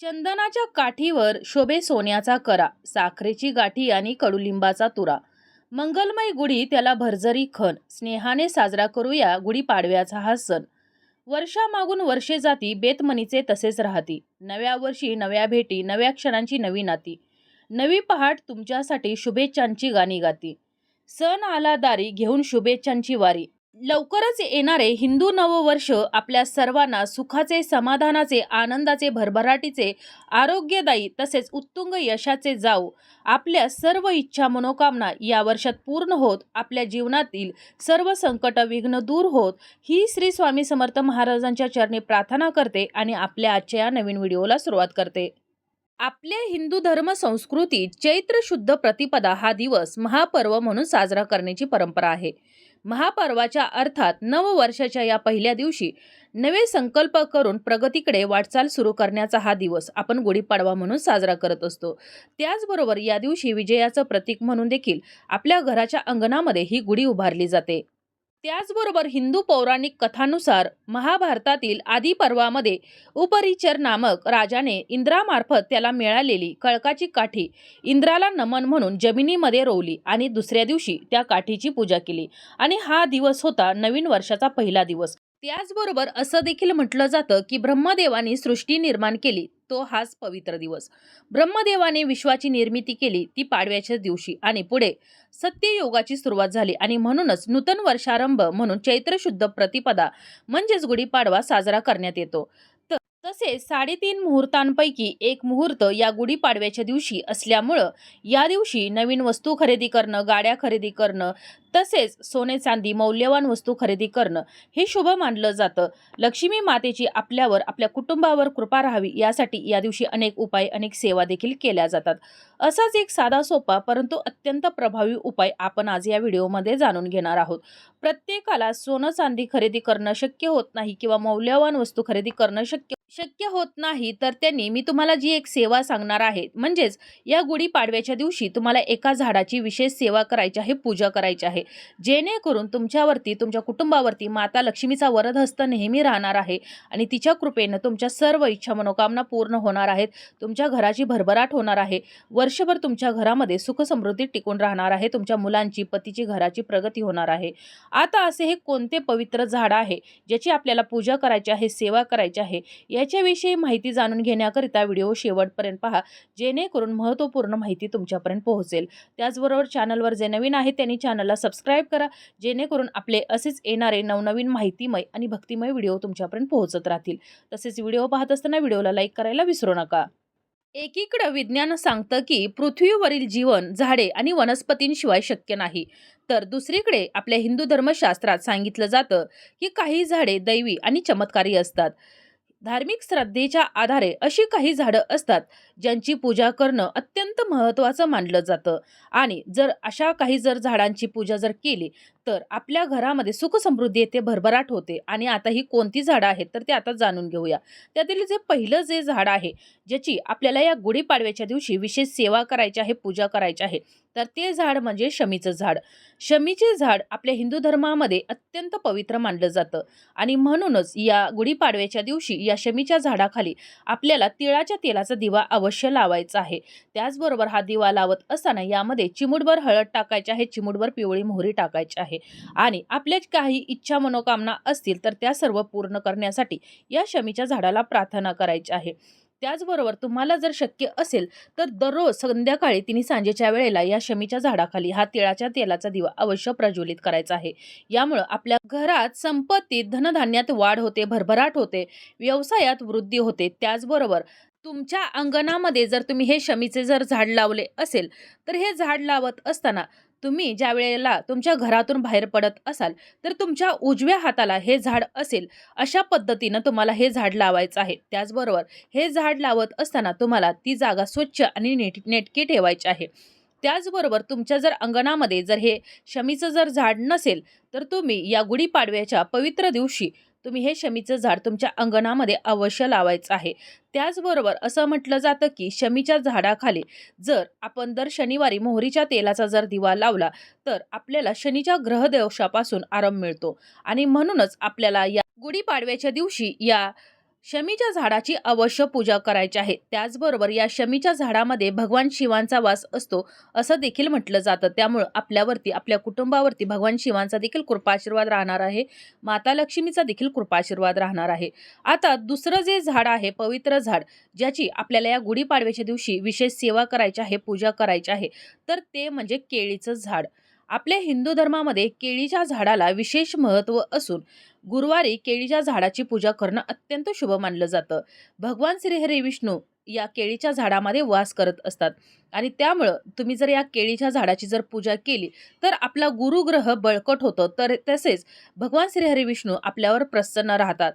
चंदनाच्या काठीवर शोभे सोन्याचा करा साखरेची गाठी आणि कडुलिंबाचा तुरा. मंगलमय गुढी त्याला भरजरी खण स्नेहाने साजरा करूया गुढीपाडव्याचा हा सण. वर्षामागून वर्षे जाती बेतमनीचे तसेच राहती. नव्या वर्षी नव्या भेटी नव्या क्षणांची नवी नाती. नवी पहाट तुमच्यासाठी शुभेच्छांची गाणी गाती. सण आला दारी घेऊन शुभेच्छांची वारी. लवकरच येणारे हिंदू नववर्ष आपल्या सर्वांना सुखाचे समाधानाचे आनंदाचे भरभराटीचे आरोग्यदायी तसेच उत्तुंग यशाचे जाऊ आपल्या सर्व इच्छा मनोकामना या वर्षात पूर्ण होत आपल्या जीवनातील सर्व संकट विघ्न दूर होत. ही श्री स्वामी समर्थ महाराजांच्या चरणी प्रार्थना करते आणि आपल्या आजच्या या नवीन व्हिडिओला सुरुवात करते. आपल्या हिंदू धर्म संस्कृतीत चैत्र शुद्ध प्रतिपदा हा दिवस महापर्व म्हणून साजरा करण्याची परंपरा आहे. महापर्वाच्या अर्थात नववर्षाच्या या पहिल्या दिवशी नवे संकल्प करून प्रगतीकडे वाटचाल सुरू करण्याचा हा दिवस आपण गुढीपाडवा म्हणून साजरा करत असतो. त्याचबरोबर या दिवशी विजयाचं प्रतीक म्हणून देखील आपल्या घराच्या अंगणामध्ये ही गुढी उभारली जाते. त्याचबरोबर हिंदू पौराणिक कथानुसार महाभारतातील आदिपर्वामध्ये उपरिचर नामक राजाने इंद्रामार्फत त्याला मिळालेली कळकाची काठी इंद्राला नमन म्हणून जमिनीमध्ये रोवली आणि दुसऱ्या दिवशी त्या काठीची पूजा केली. आणि हा दिवस होता नवीन वर्षाचा पहिला दिवस. त्याचबरोबर असं देखील म्हटलं जातं की ब्रह्मदेवानी सृष्टी निर्माण केली. तो हाच पवित्र दिवस. ब्रह्मदेवाने विश्वाची निर्मिती केली ती पाडव्याच्या दिवशी आणि पुढे सत्ययोगाची सुरुवात झाली आणि म्हणूनच नूतन वर्षारंभ म्हणून चैत्र शुद्ध प्रतिपदा म्हणजेच गुढीपाडवा साजरा करण्यात येतो. तसेच साडेतीन मुहूर्तांपैकी एक मुहूर्त या गुढीपाडव्याच्या दिवशी असल्यामुळं या दिवशी नवीन वस्तू खरेदी करणं गाड्या खरेदी करणं तसेच सोने चांदी मौल्यवान वस्तू खरेदी करणं हे शुभ मानलं जातं. लक्ष्मी मातेची आपल्यावर आपल्या कुटुंबावर कृपा राहावी यासाठी या दिवशी अनेक उपाय अनेक सेवा देखील केल्या जातात. असाच एक साधा सोपा परंतु अत्यंत प्रभावी उपाय आपण आज या व्हिडिओमध्ये जाणून घेणार आहोत. प्रत्येकाला सोनं चांदी खरेदी करणं शक्य होत नाही किंवा मौल्यवान वस्तू खरेदी करणं शक्य शक्य होत नाही तर त्यांनी मी तुम्हाला जी एक सेवा सांगणार आहे म्हणजेच या गुढीपाडव्याच्या दिवशी तुम्हाला एका झाडाची विशेष सेवा करायची आहे पूजा करायची आहे. जेणेकरून तुमच्यावरती तुमच्या कुटुंबावरती माता लक्ष्मीचा वरदहस्त नेहमी राहणार आहे आणि तिच्या कृपेनं तुमच्या सर्व इच्छा मनोकामना पूर्ण होणार आहेत. तुमच्या घराची भरभराट होणार आहे. वर्षभर तुमच्या घरामध्ये सुखसमृद्धी टिकून राहणार आहे. तुमच्या मुलांची पतीची घराची प्रगती होणार आहे. आता असे हे कोणते पवित्र झाड आहे ज्याची आपल्याला पूजा करायची आहे सेवा करायची आहे या याच्याविषयी माहिती जाणून घेण्याकरिता व्हिडिओ शेवटपर्यंत पहा. जेणेकरून महत्त्वपूर्ण माहिती तुमच्यापर्यंत पोहोचेल. त्याचबरोबर चॅनलवर जे नवीन आहे त्यांनी चॅनलला सबस्क्राईब करा. जेणेकरून आपले असेच येणारे नवनवीन माहितीमय आणि भक्तिमय व्हिडिओ तुमच्यापर्यंत पोहोचत राहतील. तसेच व्हिडिओ पाहत असताना व्हिडिओला लाईक करायला विसरू नका. एकीकडं विज्ञान सांगतं की पृथ्वीवरील जीवन झाडे आणि वनस्पतींशिवाय शक्य नाही. तर दुसरीकडे आपल्या हिंदू धर्मशास्त्रात सांगितलं जातं की काही झाडे दैवी आणि चमत्कारी असतात. धार्मिक श्रद्धेच्या आधारे अशी काही झाडं असतात ज्यांची पूजा करणं अत्यंत महत्त्वाचं मानलं जातं. आणि जर अशा काही जर झाडांची पूजा जर केली तर आपल्या घरामध्ये सुख समृद्धी येते भरभराट होते. आणि आता ही कोणती झाडं आहेत तर ते आता जाणून घेऊया. त्यातील जे पहिलं जे झाड आहे ज्याची आपल्याला या गुढीपाडव्याच्या दिवशी विशेष सेवा करायची आहे पूजा करायची आहे तर ते झाड म्हणजे शमीचं झाड. शमीचे झाड आपल्या हिंदू धर्मामध्ये अत्यंत पवित्र मानलं जातं. आणि म्हणूनच या गुढीपाडव्याच्या दिवशी या शमीच्या झाडाखाली आपल्याला तिळाच्या तेलाचा दिवा अवश्य लावायचा आहे. त्याचबरोबर हा दिवा लावत असताना यामध्ये चिमुडभर हळद टाकायची आहे चिमुडभर पिवळी मोहरी टाकायची आहे. आणि आपल्या काही इच्छा मनोकामना असतील तर त्या सर्व पूर्ण करण्यासाठी या शमीच्या झाडाला प्रार्थना करायची आहे. त्याचबरोबर तुम्हाला जर शक्य असेल तर दररोज संध्याकाळी तिने सांजेच्या वेळेला या शमीच्या झाडाखाली हा तिळाच्या तेलाचा दिवा अवश्य प्रज्वलित करायचा आहे. यामुळं आपल्या घरात संपत्तीत धनधान्यात वाढ होते भरभराट होते व्यवसायात वृद्धी होते. त्याचबरोबर तुमच्या अंगणामध्ये जर तुम्ही हे शमीचे जर झाड लावले असेल तर हे झाड लावत असताना तुम्ही ज्या वेळेला तुमच्या घरातून बाहेर पडत असाल तर तुमच्या उजव्या हाताला हे झाड असेल अशा पद्धतीनं तुम्हाला हे झाड लावायचं आहे. त्याचबरोबर हे झाड लावत असताना तुम्हाला ती जागा स्वच्छ आणि नेट नेटकी ठेवायची आहे. त्याचबरोबर तुमच्या जर अंगणामध्ये जर हे शमीचं जर झाड नसेल तर तुम्ही या गुढीपाडव्याच्या पवित्र दिवशी तुम्ही हे शमीचं झाड तुमच्या अंगणामध्ये अवश्य लावायचं आहे. त्याचबरोबर असं म्हटलं जातं की शमीच्या झाडाखाली जर आपण दर शनिवारी मोहरीच्या तेलाचा जर दिवा लावला तर आपल्याला शनीच्या ग्रहदोषापासून आराम मिळतो. आणि म्हणूनच आपल्याला या गुढीपाडव्याच्या दिवशी या शमीच्या झाडाची अवश्य पूजा करायची आहे. त्याचबरोबर या शमीच्या झाडामध्ये भगवान शिवांचा वास असतो असं देखील म्हटलं जातं. त्यामुळं आपल्यावरती आपल्या कुटुंबावरती भगवान शिवांचा देखील कृपाशीर्वाद राहणार आहे. माता लक्ष्मीचा देखील कृपाशीर्वाद राहणार आहे. आता दुसरं जे झाड आहे पवित्र झाड ज्याची आपल्याला या गुढीपाडव्याच्या दिवशी विशेष सेवा करायची आहे पूजा करायची आहे तर ते म्हणजे केळीचं झाड. आपल्या हिंदू धर्मामध्ये केळीच्या झाडाला विशेष महत्त्व असून गुरुवारी केळीच्या झाडाची पूजा करणं अत्यंत शुभ मानलं जातं. भगवान श्रीहरी विष्णू या केळीच्या झाडामध्ये वास करत असतात आणि त्यामुळं तुम्ही जर या केळीच्या झाडाची जर पूजा केली तर आपला गुरुग्रह बळकट होतो. तर तसेच भगवान श्रीहरी विष्णू आपल्यावर प्रसन्न राहतात.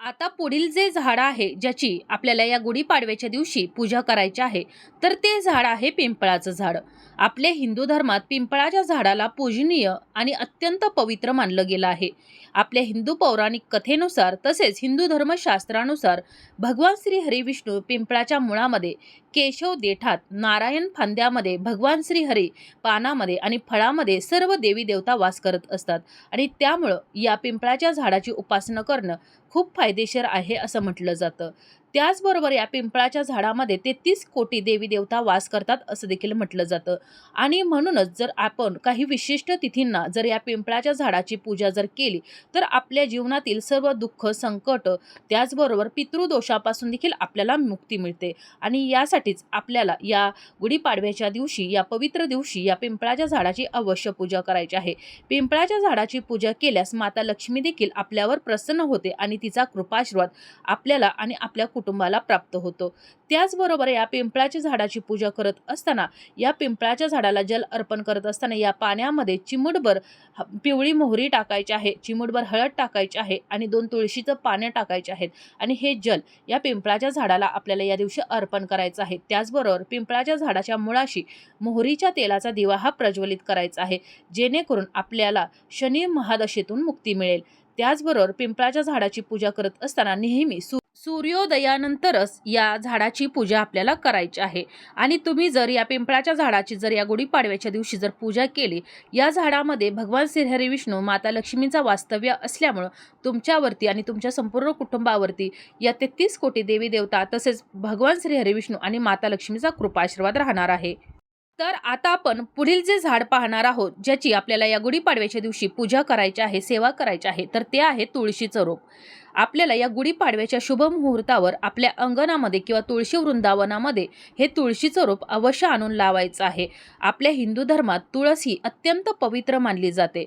आता पुढील जे झाड आहे ज्याची आपल्याला या गुढीपाडव्याच्या दिवशी पूजा करायची आहे तर ते झाड आहे पिंपळाचं झाड. आपल्या हिंदू धर्मात पिंपळाच्या झाडाला पूजनीय आणि अत्यंत पवित्र मानलं गेलं आहे. आपल्या हिंदू पौराणिक कथेनुसार तसेच हिंदू धर्मशास्त्रानुसार भगवान श्री हरी विष्णू पिंपळाच्या मुळामध्ये केशव देठात नारायण फांद्यामध्ये भगवान श्री हरी पानामध्ये आणि फळामध्ये सर्व देवी देवता वास करत असतात. आणि त्यामुळं या पिंपळाच्या झाडाची उपासना करणं खूप फायदेशीर आहे असं म्हटलं जातं. त्याचबरोबर या पिंपळाच्या झाडामध्ये तेहतीस कोटी देवी देवता वास करतात असं देखील म्हटलं जातं. आणि म्हणूनच जर आपण काही विशिष्ट तिथींना जर या पिंपळाच्या झाडाची पूजा जर केली तर आपल्या जीवनातील सर्व दुःख संकट त्याचबरोबर पितृदोषापासून देखील आपल्याला मुक्ती मिळते. आणि यासाठीच आपल्याला या गुढीपाडव्याच्या दिवशी या पवित्र दिवशी या पिंपळाच्या झाडाची अवश्य पूजा करायची आहे. पिंपळाच्या झाडाची पूजा केल्यास माता लक्ष्मी देखील आपल्यावर प्रसन्न होते आणि तिचा कृपाशीर्वाद आपल्याला आणि आपल्या कुटुंबाला प्राप्त होतो. त्याचबरोबर या पिंपळाच्या झाडाची पूजा करत असताना या पिंपळाच्या झाडाला जल अर्पण करत असताना या पाण्यामध्ये चिमूटभर ह- पिवळी मोहरी टाकायची आहे चिमूटभर हळद टाकायची आहे आणि दोन तुळशीचं पानं टाकायचे आहेत. आणि हे जल या पिंपळाच्या झाडाला आपल्याला या दिवशी अर्पण करायचं आहे. त्याचबरोबर पिंपळाच्या झाडाच्या मुळाशी मोहरीच्या तेलाचा दिवा हा प्रज्वलित करायचा आहे. जेणेकरून आपल्याला शनी महादशेतून मुक्ती मिळेल. त्याचबरोबर पिंपळाच्या झाडाची पूजा करत असताना नेहमी सु सूर्योदयानंतरच या झाडाची पूजा आपल्याला करायची आहे. आणि तुम्ही जर या पिंपळाच्या झाडाची जर या गुढीपाडव्याच्या दिवशी जर पूजा केली या झाडामध्ये भगवान श्रीहरी विष्णू माता लक्ष्मीचा वास्तव्य असल्यामुळं तुमच्यावरती आणि तुमच्या संपूर्ण कुटुंबावरती या तेहतीस कोटी देवी देवता तसेच भगवान श्रीहरी विष्णू आणि माता लक्ष्मीचा कृपाशीर्वाद राहणार आहे. तर आता आपण पुढील जे झाड पाहणार आहोत ज्याची आपल्याला या गुढीपाडव्याच्या दिवशी पूजा करायची आहे सेवा करायची आहे तर ते आहे तुळशीचं रोप. आपल्याला या गुढीपाडव्याच्या शुभ मुहूर्तावर आपल्या अंगणामध्ये किंवा तुळशी वृंदावनामध्ये हे तुळशीचं रोप अवश्य आणून लावायचं आहे. आपल्या हिंदू धर्मात तुळस ही अत्यंत पवित्र मानली जाते.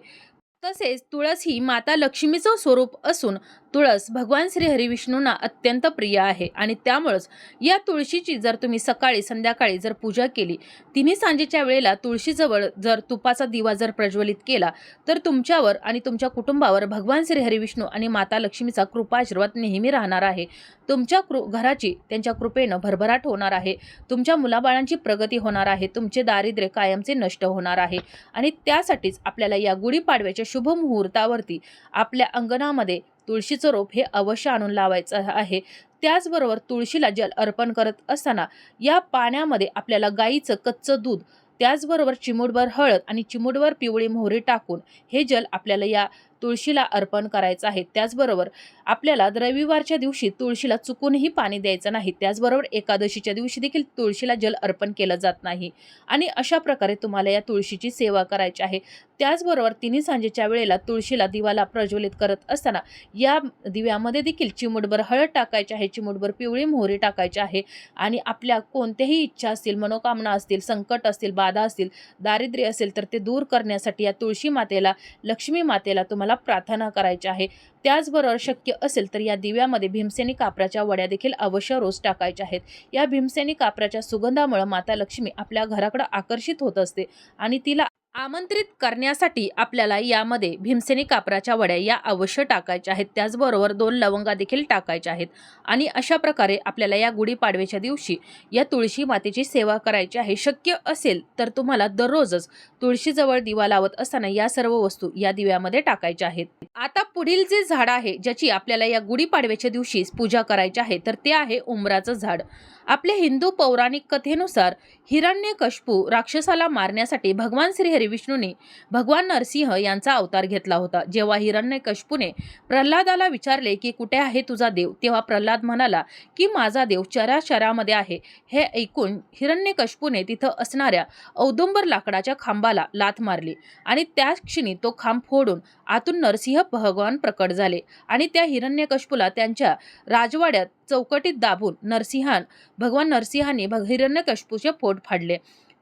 तसेच तुळस ही माता लक्ष्मीचं स्वरूप असून तुळस भगवान श्री हरिविष्णूंना अत्यंत प्रिय आहे. आणि त्यामुळंच या तुळशीची जर तुम्ही सकाळी संध्याकाळी जर पूजा केली तिन्ही सांजेच्या वेळेला तुळशीजवळ जर तुपाचा दिवा जर प्रज्वलित केला तर तुमच्यावर आणि तुमच्या कुटुंबावर भगवान श्री हरिविष्णू आणि माता लक्ष्मीचा कृपाशीर्वाद नेहमी राहणार आहे. तुमच्या कृ घराची त्यांच्या कृपेनं भरभराट होणार आहे. तुमच्या मुलाबाळांची प्रगती होणार आहे. तुमचे दारिद्र्य कायमचे नष्ट होणार आहे. आणि त्यासाठीच आपल्याला या गुढीपाडव्याच्या शुभ मुहूर्तावरती आपल्या अंगणामध्ये तुळशीचं रोप हे अवश्य आणून लावायचं आहे. त्याचबरोबर तुळशीला जल अर्पण करत असताना या पाण्यामध्ये आपल्याला गाईचं कच्चं दूध त्याचबरोबर चिमूटभर हळद आणि चिमूटभर पिवळी मोहरी टाकून हे जल आपल्याला या तुळशीला अर्पण करायचं आहे. त्याचबरोबर आपल्याला रविवारच्या दिवशी तुळशीला चुकूनही पाणी द्यायचं नाही. त्याचबरोबर एकादशीच्या दिवशी देखील तुळशीला जल अर्पण केलं जात नाही. आणि अशा प्रकारे तुम्हाला या तुळशीची सेवा करायची आहे. त्याचबरोबर तिन्ही सांजेच्या वेळेला तुळशीला दिवाला प्रज्वलित करत असताना या दिव्यामध्ये देखील चिमूटभर हळद टाकायची आहे. चिमूटभर पिवळी मोहरी टाकायची आहे. आणि आपल्या कोणत्याही इच्छा असतील मनोकामना असतील संकट असतील बाधा असतील दारिद्र्य असेल तर ते दूर करण्यासाठी या तुळशी मातेला लक्ष्मी मातेला तुम्हाला प्रार्थना करायची आहे. त्याचबरोबर शक्य असेल तर या दिव्यामध्ये भीमसेनी कापराच्या वड्या देखील अवश्य रोज टाकायच्या आहेत. या भीमसेनी कापराच्या सुगंधामुळे माता लक्ष्मी आपल्या घराकडे आकर्षित होत असते आणि तिला आमंत्रित करण्यासाठी आपल्याला यामध्ये भीमसेनी कापराच्या वड्या या अवश्य टाकायच्या आहेत. त्याचबरोबर दोन लवंगा देखील टाकायच्या आहेत. आणि अशा प्रकारे आपल्याला या गुढीपाडव्याच्या दिवशी या तुळशी मातेची सेवा करायची आहे. शक्य असेल तर तुम्हाला दररोजच तुळशीजवळ दिवा लावत असताना या सर्व वस्तू या दिव्यामध्ये टाकायच्या आहेत. आता पुढील जे झाड आहे ज्याची आपल्याला या गुढीपाडव्याच्या दिवशी पूजा करायची आहे तर ते आहे उंबराचं झाड. आपल्या हिंदू पौराणिक कथेनुसार हिरण्यकश्यपू राक्षसाला मारण्यासाठी भगवान श्री श्रीहरी भगवान नरसिंह यांचा अवतार घेतला होता. जेव्हा हिरण्यकश्यपूने प्रल्हादाला विचारले की कुठे आहे तुझा देव? तेव्हा प्रल्हाद म्हणाला की माझा देव चराचरामध्ये आहे. हे ऐकून हिरण्यकश्यपूने तिथं असणाऱ्या औदुंबर लाकडाच्या खांबाला लाथ मारली आणि त्याच क्षणी तो खांब फोडून आतून नरसिंह भगवान प्रकट झाले आणि त्या हिरण्यकश्यपूला त्यांच्या राजवाड्यात चौकटीत दाबून नरसिंहान भगवान नरसिंहाने भग हिरण्यकश्यपूचे पोट फाडले.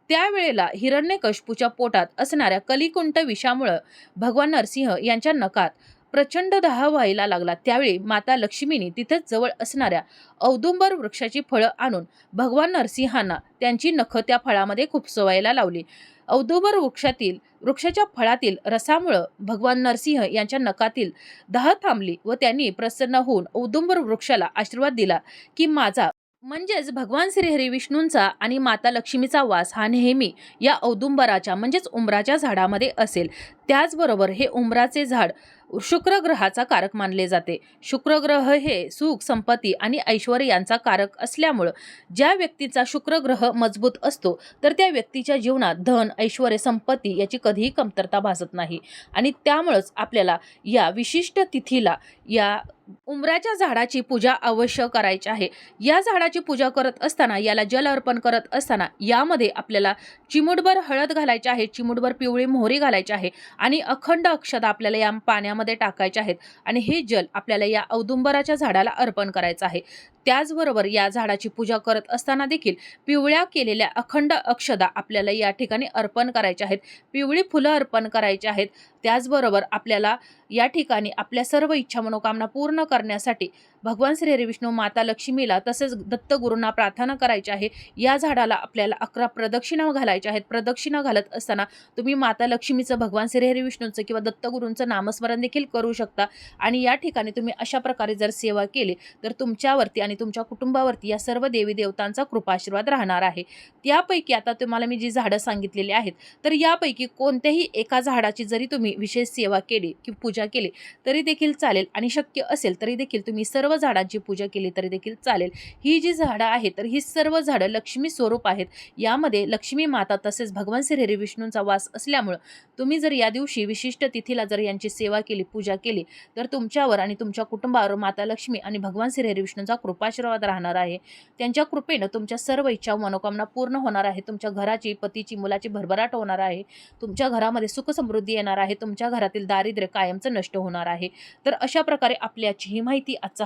त्यावेळेला हिरण्यकशपूच्या पोटात असणाऱ्या कलिकुंट विषामुळं भगवान नरसिंह यांच्या नकात प्रचंड दाह व्हायला लागला. त्यावेळी माता लक्ष्मीने तिथेच जवळ असणाऱ्या औदुंबर वृक्षाची फळं आणून भगवान नरसिंहांना त्यांची नखं त्या फळामध्ये खुपसवायला लावली. औदुंबर वृक्षातील वृक्षाच्या फळातील रसामुळं भगवान नरसिंह यांच्या नकातील दाह थांबली व त्यांनी प्रसन्न होऊन औदुंबर वृक्षाला आशीर्वाद दिला की माझा म्हणजेच भगवान श्रीहरी विष्णूंचा आणि माता लक्ष्मीचा वास हा नेहमी या औदुंबराच्या म्हणजेच उंबराच्या झाडामध्ये असेल. त्याचबरोबर हे उंबराचे झाड शुक्र ग्रहाचा कारक मानले जाते. शुक्र ग्रह हे सुख संपत्ती आणि ऐश्वर यांचा कारक असल्यामुळं ज्या व्यक्तीचा शुक्र ग्रह मजबूत असतो तर त्या व्यक्तीच्या जीवनात धन ऐश्वर संपत्ती याची कधीही कमतरता भासत नाही. आणि त्यामुळंच आपल्याला या विशिष्ट तिथीला या उमराच्या झाडाची पूजा अवश्य करायची आहे. या झाडाची पूजा करत असताना याला जल अर्पण करत असताना यामध्ये आपल्याला चिमुटभर हळद घालायची आहे चिमुटभर पिवळी मोहरी घालायची आहे आणि अखंड अक्षता आपल्याला या पाण्यामध्ये टाकायचे आहेत. आणि हे जल आपल्याला या औदुंबराच्या झाडाला अर्पण करायचं आहे. त्याचबरोबर या झाडाची पूजा करत असताना देखील पिवळ्या केलेल्या अखंड अक्षदा आपल्याला या ठिकाणी अर्पण करायच्या आहेत. पिवळी फुलं अर्पण करायची आहेत. त्याचबरोबर आपल्याला या ठिकाणी आपल्या सर्व इच्छा मनोकामना पूर्ण करण्यासाठी भगवान श्री हरिविष्णू माता लक्ष्मीला तसेच दत्तगुरूंना प्रार्थना करायची आहे. या झाडाला आपल्याला अकरा प्रदक्षिणा घालायच्या आहेत. प्रदक्षिणा घालत असताना तुम्ही माता लक्ष्मीचं भगवान श्री हरिविष्णूंचं किंवा दत्तगुरूंचं नामस्मरण देखील करू शकता. आणि या ठिकाणी तुम्ही अशा प्रकारे जर सेवा केली तर तुमच्यावरती आणि तुमच्या कुटुंबावरती या सर्व देवी देवतांचा कृपाशीर्वाद राहणार आहे. त्यापैकी आता तुम्हाला मी जी झाडं सांगितलेली आहेत तर यापैकी कोणत्याही एका झाडाची जरी तुम्ही विशेष सेवा केली की पूजा केली तरी देखील चालेल. आणि शक्य असेल तरी देखील तुम्ही सर्व सर्व झाडांची पूजा केली तरी देखील चालेल. ही जी झाडं आहेत तर ही सर्व झाडं लक्ष्मी स्वरूप आहेत. यामध्ये लक्ष्मी माता तसेच भगवान श्री हरी विष्णूंचा वास असल्यामुळं तुम्ही जर या दिवशी विशिष्ट तिथीला जर यांची सेवा केली पूजा केली तर तुमच्यावर आणि तुमच्या कुटुंबावर माता लक्ष्मी आणि भगवान श्री हरी विष्णूंचा कृपाशीर्वाद राहणार आहे. त्यांच्या कृपेनं तुमच्या सर्व इच्छा मनोकामना पूर्ण होणार आहे. तुमच्या घराची पतीची मुलाची भरभराट होणार आहे. तुमच्या घरामध्ये सुख समृद्धी येणार आहे. तुमच्या घरातील दारिद्र्य कायमचं नष्ट होणार आहे. तर अशा प्रकारे आपल्याची ही माहिती आजचा